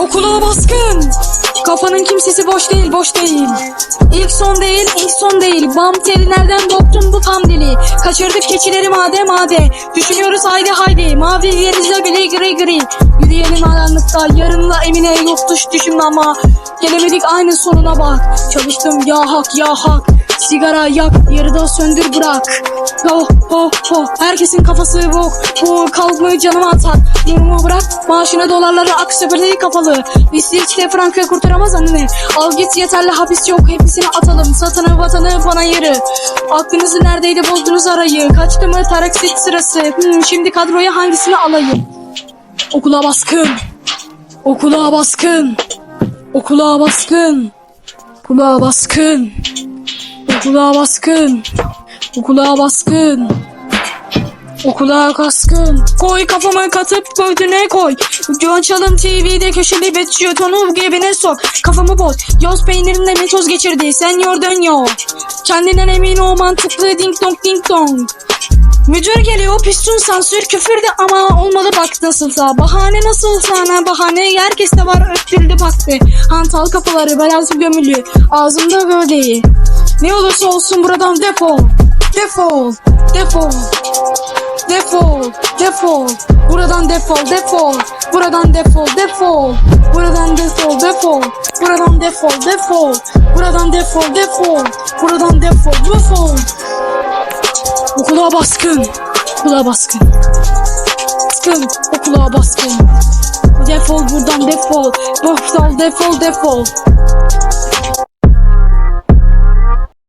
Okula baskın. Kafanın kimsesi boş değil, boş değil. İlk son değil, ilk son değil. Bam teli nereden doktun bu tam deli. Kaçırdık keçileri made made. Düşünüyoruz haydi haydi. Mavi yerizle bile gri gri. Yürüyelim aranlıkta. Yarınla emine yok düş düşünme ama. Gelemedik aynı sonuna bak. Çalıştım ya hak ya hak. Sigara yak, yarıda söndür bırak. Ho ho ho, herkesin kafası bok. Bu kalbimi canıma atar. Yorumu bırak, maaşına dolarları ak sepeti kapalı. İsviçre frankı kurtaramaz anneni. Al git yeterli hapis yok, hepsini atalım. Satanı vatanı bana yarı. Aklınızı neredeydi bozdunuz arayı. Kaçtı mı taraksit sırası. Hmm, şimdi kadroya hangisini alayım? Okula baskın. Okula baskın. Okula baskın. Okula baskın. Okula baskın. Okula baskın. Okula baskın. Koy kafamı katıp göğdüne koy. Açalım TV'de köşeli bet tonu gebine sok. Kafamı boz. Yoz peynirinde mitoz geçirdi. Sen yordun yo. Kendinden emin ol mantıklı ding dong ding dong. Müdür geliyor piston sansür küfür de ama olmalı bak nasılsa Bahane nasılsa ana bahane herkes de var öttürdü baktı Hantal kafaları belası gömülü ağzımda gövdeyi Ne olursa olsun buradan defol Defol defol Defol defol Buradan defol defol Buradan defol defol Buradan defol defol Buradan defol defol Buradan defol defol Buradan defol defol Okula baskın. Okula baskın. Baskın. Okula baskın. Defol buradan defol. Defol defol defol.